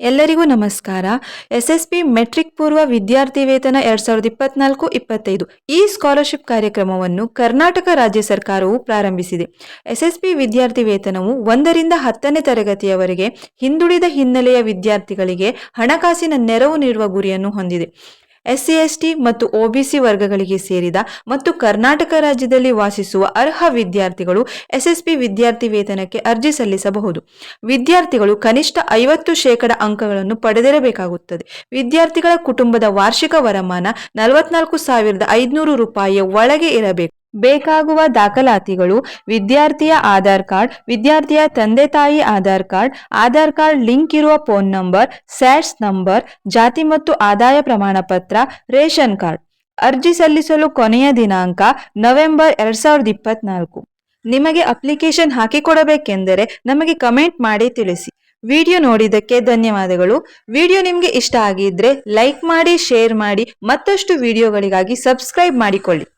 ಎಲ್ಲರಿಗೂ ನಮಸ್ಕಾರ. S S P metric ಪೂರ್ವ ವಿದ್ಯಾರ್ಥಿ ವೇತನ ಎರಡ್ ಸಾವಿರದ ಇಪ್ಪತ್ನಾಲ್ಕು, ಇಪ್ಪತ್ತೈದು ಈ ಸ್ಕಾಲರ್ಶಿಪ್ ಕಾರ್ಯಕ್ರಮವನ್ನು ಕರ್ನಾಟಕ ರಾಜ್ಯ ಸರ್ಕಾರವು ಪ್ರಾರಂಭಿಸಿದೆ. ಎಸ್ ಎಸ್ ಪಿ ವಿದ್ಯಾರ್ಥಿ ವೇತನವು ಒಂದರಿಂದ ಹತ್ತನೇ ತರಗತಿಯವರೆಗೆ ಹಿಂದುಳಿದ ಹಿನ್ನೆಲೆಯ ವಿದ್ಯಾರ್ಥಿಗಳಿಗೆ ಹಣಕಾಸಿನ ನೆರವು ನೀಡುವ ಗುರಿಯನ್ನು ಹೊಂದಿದೆ. ಎಸ್ಸಿ ಎಸ್ಟಿ ಮತ್ತು ಒಬಿಸಿ ವರ್ಗಗಳಿಗೆ ಸೇರಿದ ಮತ್ತು ಕರ್ನಾಟಕ ರಾಜ್ಯದಲ್ಲಿ ವಾಸಿಸುವ ಅರ್ಹ ವಿದ್ಯಾರ್ಥಿಗಳು ಎಸ್ಎಸ್ಪಿ ವಿದ್ಯಾರ್ಥಿ ವೇತನಕ್ಕೆ ಅರ್ಜಿ ಸಲ್ಲಿಸಬಹುದು. ವಿದ್ಯಾರ್ಥಿಗಳು ಕನಿಷ್ಠ ಐವತ್ತು ಶೇಕಡ ಅಂಕಗಳನ್ನು ಪಡೆದಿರಬೇಕಾಗುತ್ತದೆ. ವಿದ್ಯಾರ್ಥಿಗಳ ಕುಟುಂಬದ ವಾರ್ಷಿಕ ವರಮಾನ ನಲವತ್ನಾಲ್ಕು ಸಾವಿರದ ಐದುನೂರು ರೂಪಾಯಿಯ ಒಳಗೆ ಇರಬೇಕು. ಬೇಕಾಗುವ ದಾಖಲಾತಿಗಳು, ವಿದ್ಯಾರ್ಥಿಯ ಆಧಾರ್ ಕಾರ್ಡ್, ವಿದ್ಯಾರ್ಥಿಯ ತಂದೆ ತಾಯಿ Aadhaar card Aadhaar card link ಇರುವ ಫೋನ್ ನಂಬರ್ ಸ್ಯಾಟ್ಸ್ ನಂಬರ್, ಜಾತಿ ಮತ್ತು ಆದಾಯ ಪ್ರಮಾಣ ಪತ್ರ ರೇಷನ್ ಕಾರ್ಡ್. ಅರ್ಜಿ ಸಲ್ಲಿಸಲು ಕೊನೆಯ ದಿನಾಂಕ ನವೆಂಬರ್ ಎರಡ್ ಸಾವಿರದ ಇಪ್ಪತ್ನಾಲ್ಕು. ನಿಮಗೆ ಅಪ್ಲಿಕೇಶನ್ ಹಾಕಿಕೊಡಬೇಕೆಂದರೆ ನಮಗೆ ಕಮೆಂಟ್ ಮಾಡಿ ತಿಳಿಸಿ. ವಿಡಿಯೋ ನೋಡಿದ್ದಕ್ಕೆ ಧನ್ಯವಾದಗಳು. ವಿಡಿಯೋ ನಿಮಗೆ ಇಷ್ಟ ಆಗಿದ್ರೆ ಲೈಕ್ ಮಾಡಿ, ಶೇರ್ ಮಾಡಿ, ಮತ್ತಷ್ಟು ವಿಡಿಯೋಗಳಿಗಾಗಿ ಸಬ್ಸ್ಕ್ರೈಬ್ ಮಾಡಿಕೊಳ್ಳಿ.